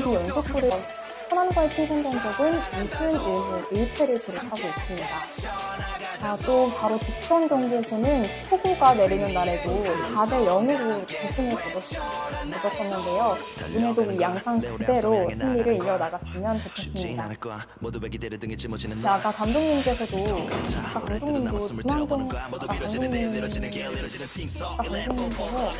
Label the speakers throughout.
Speaker 1: 경기 연속골을 천안과의 팀 전적은 2승 1무 1패를 기록하고 있습니다. 자, 또 바로 직전 경기에서는 폭우가 내리는 날에도 4대 0으로 대승을 거뒀었는데요. 오늘도 이 양상 그대로 승리를 이어나갔으면 좋겠습니다. 네, 아까 감독님께서도 아까 감독님도 지난번 아까 감독님 아까 감독님께서.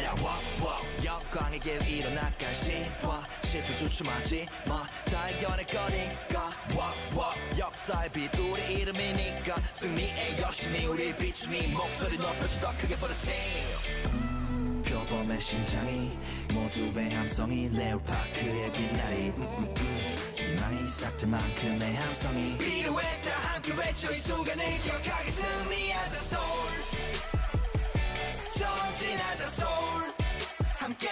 Speaker 2: 역사의 빛 우리 이름이니까 여신이 우리 비추니 목소리 높여줘 더 크게 for the team. 표범의 심장이 모두의 함성이 레오파크의 빛나리 음, 음, 음. 희망이 싹들 만큼의 함성이. 필요했다 함께 외쳐 이 순간을 기억하게 승리하자 soul. 전진하자 soul. 함께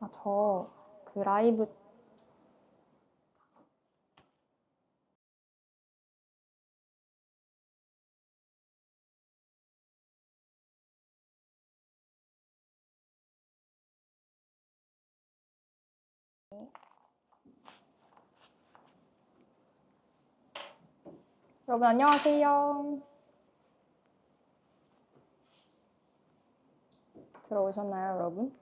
Speaker 1: 아, 저 그 라이브 여러분 안녕하세요. 들어오셨나요, 여러분?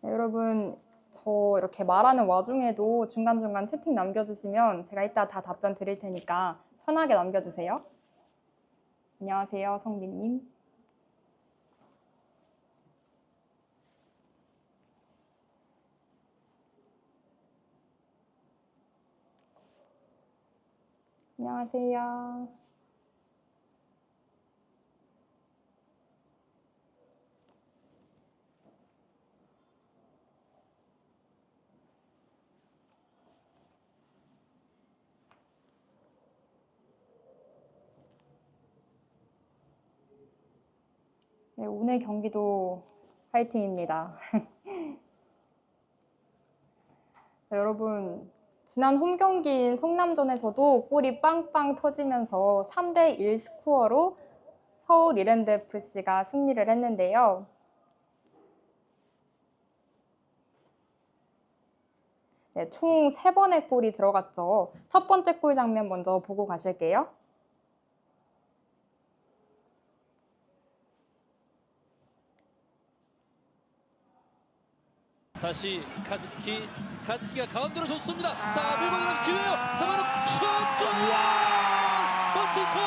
Speaker 1: 네, 여러분, 저 이렇게 말하는 와중에도 중간중간 채팅 남겨주시면 제가 이따 다 답변 드릴 테니까 편하게 남겨주세요. 안녕하세요, 성빈님. 안녕하세요. 네, 오늘 경기도 화이팅입니다. 네, 여러분, 지난 홈 경기인 성남전에서도 골이 빵빵 터지면서 3대 1 스코어로 서울 이랜드 FC가 승리를 했는데요. 네, 총 3번의 골이 들어갔죠. 첫 번째 골 장면 먼저 보고 가실게요.
Speaker 3: 다시 카즈키 카즈키가 가운데로 줬습니다. 자 밀고 들어가는 기회요. 잡아는 슛골! 멋진 골!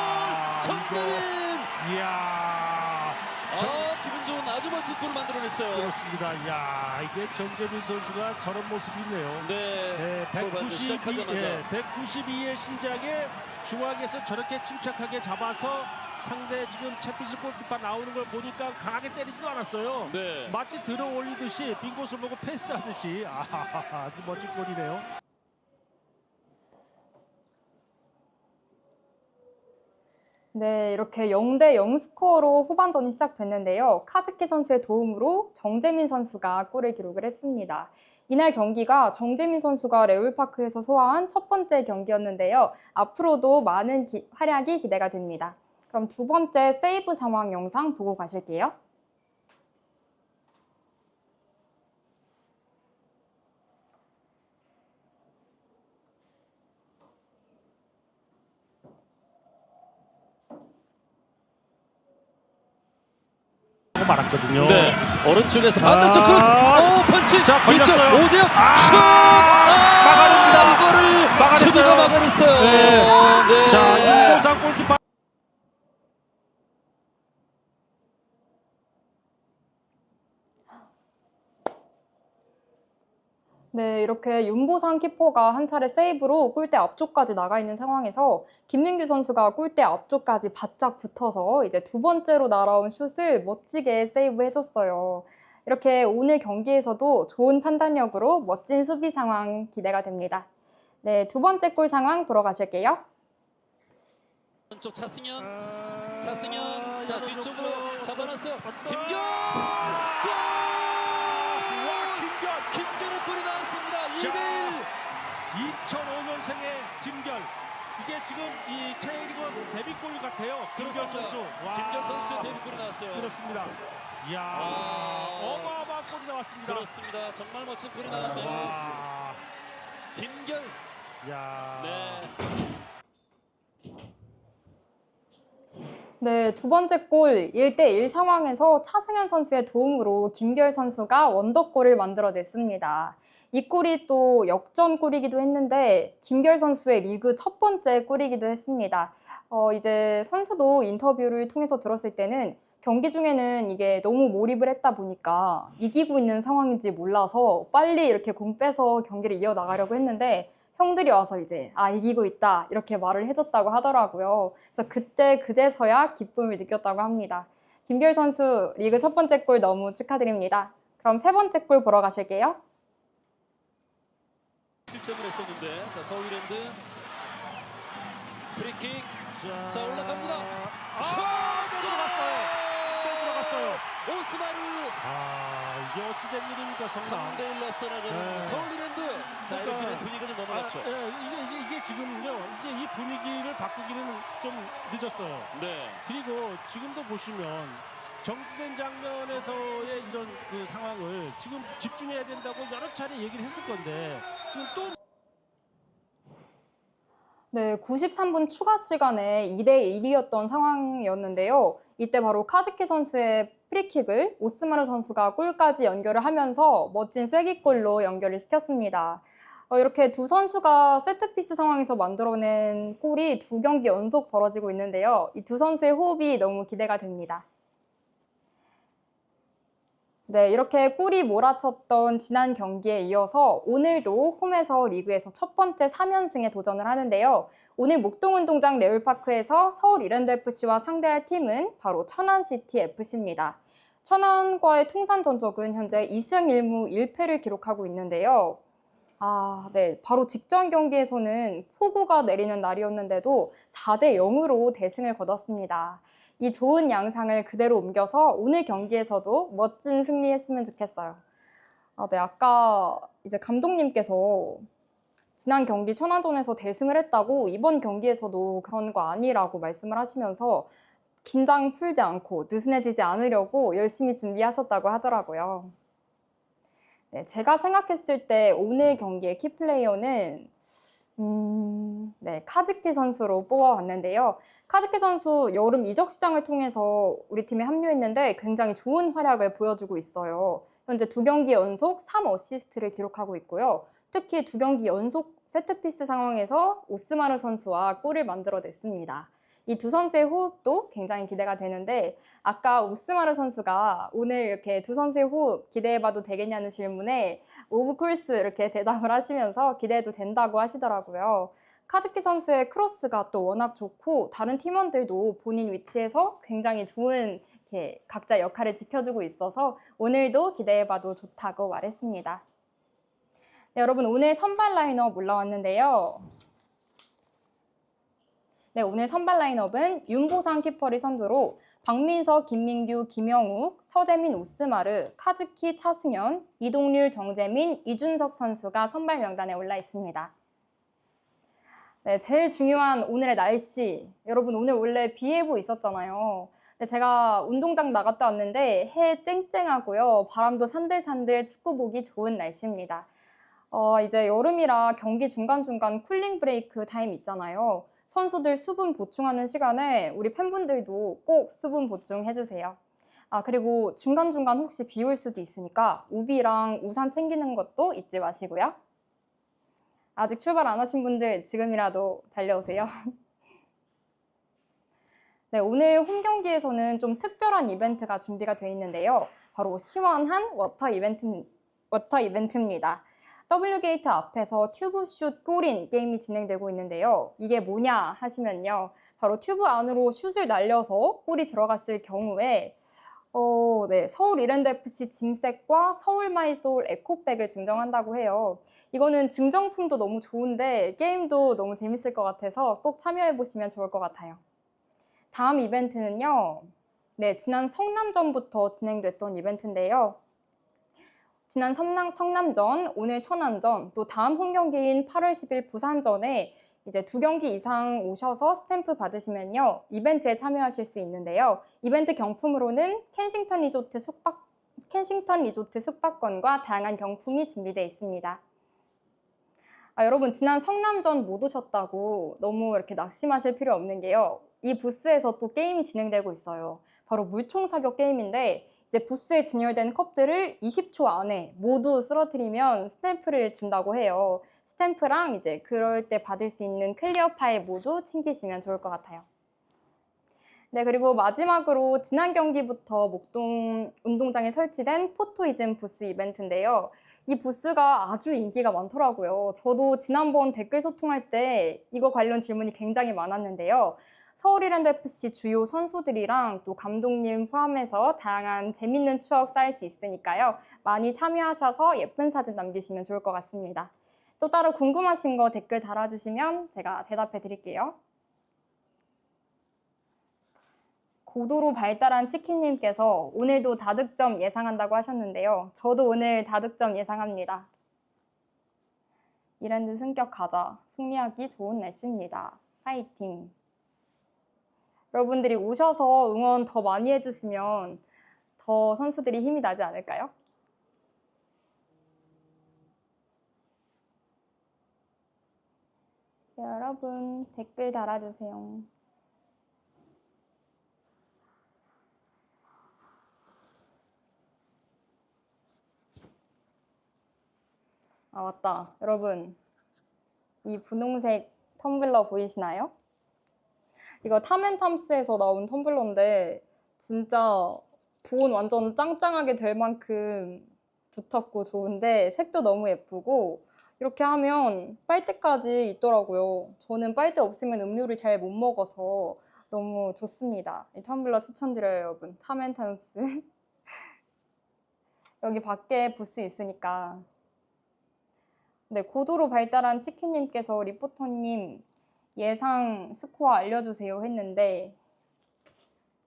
Speaker 3: 정대민!
Speaker 4: 이야
Speaker 3: 아 기분 좋은 아주 멋진 골을 만들어냈어요.
Speaker 4: 그렇습니다. 이야 이게 정재민 선수가 저런 모습이 있네요.
Speaker 3: 네.
Speaker 4: 네,
Speaker 3: 골 받는
Speaker 4: 192,
Speaker 3: 시작하자마자
Speaker 4: 예, 192의 신장에 중앙에서 저렇게 침착하게 잡아서 상대 지금 채피스 골키퍼 나오는 걸 보니까 강하게 때리지도 않았어요.
Speaker 3: 네.
Speaker 4: 마치 들어 올리듯이 빈 곳을 보고 패스하듯이 아하하 아주 멋진 골이네요.
Speaker 1: 네, 이렇게 0대 0 스코어로 후반전이 시작됐는데요. 카즈키 선수의 도움으로 정재민 선수가 골을 기록을 했습니다. 이날 경기가 정재민 선수가 레울파크에서 소화한 첫 번째 경기였는데요. 앞으로도 많은 기- 활약이 기대가 됩니다. 그럼 두 번째 세이브 상황 영상 보고 가실게요.
Speaker 4: 말았거든요.
Speaker 3: 네. 오른쪽에서 반대쪽
Speaker 4: 아,
Speaker 3: 크로스.
Speaker 4: 자,
Speaker 3: 뒤쪽
Speaker 4: 걸렸어요.
Speaker 3: 오재혁
Speaker 4: 아,
Speaker 3: 슛! 아,
Speaker 4: 막아냅니다.
Speaker 3: 이거를
Speaker 4: 막아냈어요.
Speaker 3: 수비가 막아냈어요.
Speaker 4: 네.
Speaker 3: 네.
Speaker 4: 자, 윤보상 골키퍼
Speaker 1: 네, 이렇게 윤보상 키퍼가 한 차례 세이브로 골대 앞쪽까지 나가 있는 상황에서 김민규 선수가 골대 앞쪽까지 바짝 붙어서 이제 두 번째로 날아온 슛을 멋지게 세이브 해줬어요. 이렇게 오늘 경기에서도 좋은 판단력으로 멋진 수비 상황 기대가 됩니다. 네, 두 번째 골 상황 보러 가실게요.
Speaker 3: 왼쪽 차승현,
Speaker 4: 아,
Speaker 3: 차승현, 자. 뒤쪽으로 잡아놨어요. 김경, 21
Speaker 4: 2005년생의 김결 이게 지금 이 K리그 데뷔골 같아요. 김결
Speaker 3: 그렇습니다.
Speaker 4: 선수.
Speaker 3: 김결 선수 데뷔골이 나왔어요.
Speaker 4: 그렇습니다. 이야 어마어마한 골이 나왔습니다.
Speaker 3: 그렇습니다. 정말 멋진 골이 나왔네요. 김결.
Speaker 4: 야
Speaker 3: 네.
Speaker 1: 네, 두 번째 골 1대1 상황에서 차승현 선수의 도움으로 김결 선수가 원더골을 만들어냈습니다. 이 골이 또 역전골이기도 했는데 김결 선수의 리그 첫 번째 골이기도 했습니다. 어, 이제 선수도 인터뷰를 통해서 들었을 때는 경기 중에는 이게 너무 몰입을 했다 보니까 이기고 있는 상황인지 몰라서 빨리 이렇게 공 빼서 경기를 이어나가려고 했는데 형들이 와서 이제 아 이기고 있다 이렇게 말을 해줬다고 하더라고요. 그래서 그때 그제서야 기쁨을 느꼈다고 합니다. 김결 선수 리그 첫 번째 골 너무 축하드립니다. 그럼 세 번째 골 보러 가실게요.
Speaker 3: 실점을 했었는데 자 서울랜드 프리킥
Speaker 4: 자,
Speaker 3: 자, 올라갑니다.
Speaker 4: 아,
Speaker 3: 슛!
Speaker 4: 또 들어갔어요. 또 들어갔어요.
Speaker 3: 오스마르
Speaker 4: 아, 이게 어찌된 일입니까, 성남?
Speaker 3: 3대 1로 앞서 나가는
Speaker 4: 네.
Speaker 3: 서울랜드 자
Speaker 4: 그러니까-
Speaker 3: 이렇게 분위기가 좀 넘어갔죠.
Speaker 4: 아, 예, 이게, 이게, 이게 지금요, 이제 이 분위기를 바꾸기는 좀 늦었어요.
Speaker 3: 네.
Speaker 4: 그리고 지금도 보시면 정지된 장면에서의 이런 그 상황을 지금 집중해야 된다고 여러 차례 얘기를 했을 건데 지금 또
Speaker 1: 네, 93분 추가 시간에 2대 1이었던 상황이었는데요. 이때 바로 카즈키 선수의 프리킥을 오스마르 선수가 골까지 연결을 하면서 멋진 쐐기골로 연결을 시켰습니다. 어, 이렇게 두 선수가 세트피스 상황에서 만들어낸 골이 두 경기 연속 벌어지고 있는데요. 이 두 선수의 호흡이 너무 기대가 됩니다. 네, 이렇게 골이 몰아쳤던 지난 경기에 이어서 오늘도 홈에서 리그에서 첫 번째 3연승에 도전을 하는데요. 오늘 목동운동장 레올파크에서 서울 이랜드FC와 상대할 팀은 바로 천안시티FC입니다. 천안과의 통산 전적은 현재 2승 1무 1패를 기록하고 있는데요. 아, 네. 바로 직전 경기에서는 폭우가 내리는 날이었는데도 4대 0으로 대승을 거뒀습니다. 이 좋은 양상을 그대로 옮겨서 오늘 경기에서도 멋진 승리했으면 좋겠어요. 아, 네. 아까 이제 감독님께서 지난 경기 천안전에서 대승을 했다고 이번 경기에서도 그런 거 아니라고 말씀을 하시면서 긴장 풀지 않고 느슨해지지 않으려고 열심히 준비하셨다고 하더라고요. 네, 제가 생각했을 때 오늘 경기의 키플레이어는 음, 네, 카즈키 선수로 뽑아왔는데요. 카즈키 선수 여름 이적 시장을 통해서 우리 팀에 합류했는데 굉장히 좋은 활약을 보여주고 있어요. 현재 두 경기 연속 3어시스트를 기록하고 있고요. 특히 두 경기 연속 세트피스 상황에서 오스마르 선수와 골을 만들어냈습니다. 이 두 선수의 호흡도 굉장히 기대가 되는데 아까 오스마르 선수가 오늘 이렇게 두 선수의 호흡 기대해봐도 되겠냐는 질문에 오브 콜스 이렇게 대답을 하시면서 기대해도 된다고 하시더라고요. 카즈키 선수의 크로스가 또 워낙 좋고 다른 팀원들도 본인 위치에서 굉장히 좋은 이렇게 각자 역할을 지켜주고 있어서 오늘도 기대해봐도 좋다고 말했습니다. 네, 여러분 오늘 선발 라인업 올라왔는데요. 네, 오늘 선발 라인업은 윤보상 키퍼를 선두로 박민석, 김민규, 김영욱, 서재민, 오스마르, 카즈키, 차승현, 이동률, 정재민, 이준석 선수가 선발 명단에 올라 있습니다. 네, 제일 중요한 오늘의 날씨. 여러분 오늘 원래 비 예보 있었잖아요. 근데 제가 운동장 나갔다 왔는데 해 쨍쨍하고요. 바람도 산들산들 축구 보기 좋은 날씨입니다. 어, 이제 여름이라 경기 중간중간 쿨링 브레이크 타임 있잖아요. 선수들 수분 보충하는 시간에 우리 팬분들도 꼭 수분 보충해 주세요. 아, 그리고 중간중간 혹시 비 올 수도 있으니까 우비랑 우산 챙기는 것도 잊지 마시고요. 아직 출발 안 하신 분들 지금이라도 달려오세요. 네, 오늘 홈 경기에서는 좀 특별한 이벤트가 준비가 되어 있는데요. 바로 시원한 워터 이벤트, 워터 이벤트입니다. W게이트 앞에서 튜브슛 골인 게임이 진행되고 있는데요. 이게 뭐냐 하시면요. 바로 튜브 안으로 슛을 날려서 골이 들어갔을 경우에 어, 네, 서울 이랜드 FC 짐색과 서울 마이소울 에코백을 증정한다고 해요. 이거는 증정품도 너무 좋은데 게임도 너무 재밌을 것 같아서 꼭 참여해 보시면 좋을 것 같아요. 다음 이벤트는요. 네, 지난 성남전부터 진행됐던 이벤트인데요. 지난 성남, 성남전, 오늘 천안전, 또 다음 홈 경기인 8월 10일 부산전에 이제 두 경기 이상 오셔서 스탬프 받으시면요. 이벤트에 참여하실 수 있는데요. 이벤트 경품으로는 켄싱턴 리조트 숙박 켄싱턴 리조트 숙박권과 다양한 경품이 준비되어 있습니다. 아, 여러분 지난 성남전 못 오셨다고 너무 이렇게 낙심하실 필요 없는 게요. 이 부스에서 또 게임이 진행되고 있어요. 바로 물총 사격 게임인데 이제 부스에 진열된 컵들을 20초 안에 모두 쓰러뜨리면 스탬프를 준다고 해요. 스탬프랑 이제 그럴 때 받을 수 있는 클리어 파일 모두 챙기시면 좋을 것 같아요. 네, 그리고 마지막으로 지난 경기부터 목동 운동장에 설치된 포토이즘 부스 이벤트인데요. 이 부스가 아주 인기가 많더라고요. 저도 지난번 댓글 소통할 때 이거 관련 질문이 굉장히 많았는데요. 서울이랜드 FC 주요 선수들이랑 또 감독님 포함해서 다양한 재밌는 추억 쌓일 수 있으니까요. 많이 참여하셔서 예쁜 사진 남기시면 좋을 것 같습니다. 또 따로 궁금하신 거 댓글 달아주시면 제가 대답해 드릴게요. 고도로 발달한 치킨님께서 오늘도 다득점 예상한다고 하셨는데요. 저도 오늘 다득점 예상합니다. 이랜드 승격 가자. 승리하기 좋은 날씨입니다. 파이팅! 여러분들이 오셔서 응원 더 많이 해주시면 더 선수들이 힘이 나지 않을까요? 여러분 댓글 달아주세요. 아 맞다 여러분 이 분홍색 텀블러 보이시나요? 이거 탐앤탐스에서 나온 텀블러인데 진짜 보온 완전 짱짱하게 될 만큼 두텁고 좋은데 색도 너무 예쁘고 이렇게 하면 빨대까지 있더라고요. 저는 빨대 없으면 음료를 잘 못 먹어서 너무 좋습니다. 이 텀블러 추천드려요, 여러분. 탐앤탐스. 여기 밖에 부스 있으니까. 네, 고도로 발달한 치킨님께서 리포터님 예상 스코어 알려주세요 했는데,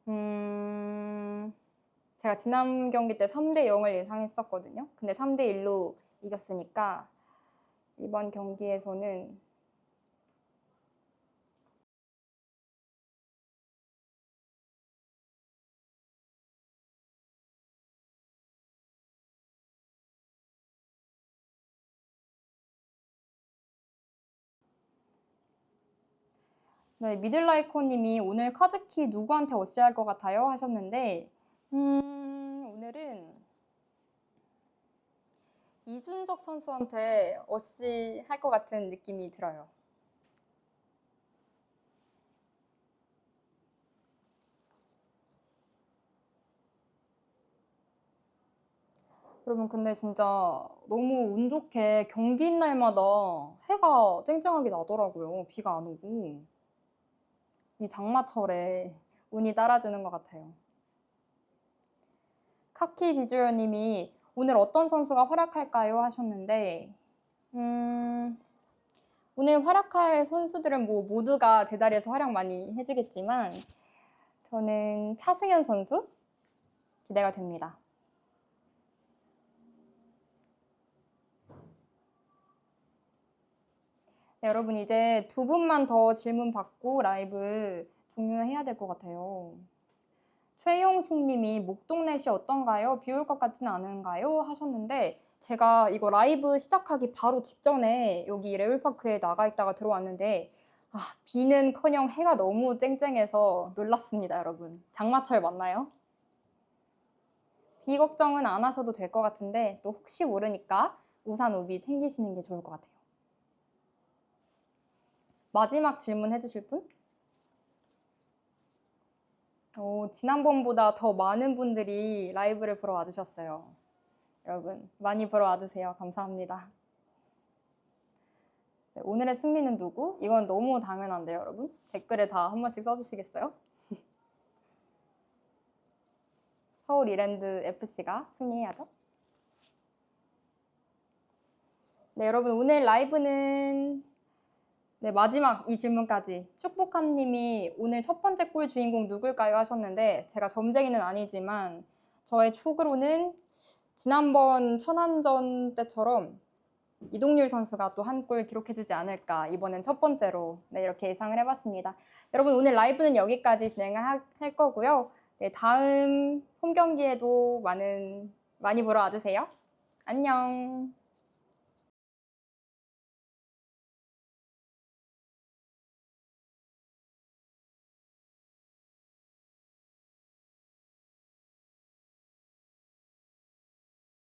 Speaker 1: 음, 제가 지난 경기 때 3대 0을 예상했었거든요. 근데 3대 1로 이겼으니까, 이번 경기에서는 네, 미들라이커님이 오늘 카즈키 누구한테 어시할 것 같아요? 하셨는데, 음, 오늘은 이준석 선수한테 어시 할 것 같은 느낌이 들어요. 여러분, 근데 진짜 너무 운 좋게 경기인 날마다 해가 쨍쨍하게 나더라고요. 비가 안 오고. 이 장마철에 운이 따라주는 것 같아요. 카키 비주얼님이 오늘 어떤 선수가 활약할까요? 하셨는데, 음, 오늘 활약할 선수들은 뭐 모두가 제 자리에서 활약 많이 해주겠지만, 저는 차승현 선수 기대가 됩니다. 네, 여러분 이제 두 분만 더 질문 받고 라이브 종료해야 될 것 같아요. 최용숙 님이 목동 날씨 어떤가요? 비 올 것 같지는 않은가요? 하셨는데 제가 이거 라이브 시작하기 바로 직전에 여기 레울파크에 나가 있다가 들어왔는데 아, 비는커녕 해가 너무 쨍쨍해서 놀랐습니다, 여러분. 장마철 맞나요? 비 걱정은 안 하셔도 될 것 같은데 또 혹시 모르니까 우산 우비 챙기시는 게 좋을 것 같아요. 마지막 질문 해주실 분? 오, 지난번보다 더 많은 분들이 라이브를 보러 와주셨어요. 여러분, 많이 보러 와주세요. 감사합니다. 네, 오늘의 승리는 누구? 이건 너무 당연한데요, 여러분? 댓글에 다 한 번씩 써주시겠어요? 서울 이랜드 FC가 승리해야죠. 네, 여러분 오늘 라이브는 네, 마지막 이 질문까지 축복함님이 오늘 첫 번째 골 주인공 누굴까요 하셨는데 제가 점쟁이는 아니지만 저의 촉으로는 지난번 천안전 때처럼 이동률 선수가 또 한 골 기록해주지 않을까 이번엔 첫 번째로 네, 이렇게 예상을 해봤습니다. 여러분 오늘 라이브는 여기까지 진행을 하- 할 거고요. 네, 다음 홈 경기에도 많은 많이 보러 와주세요. 안녕.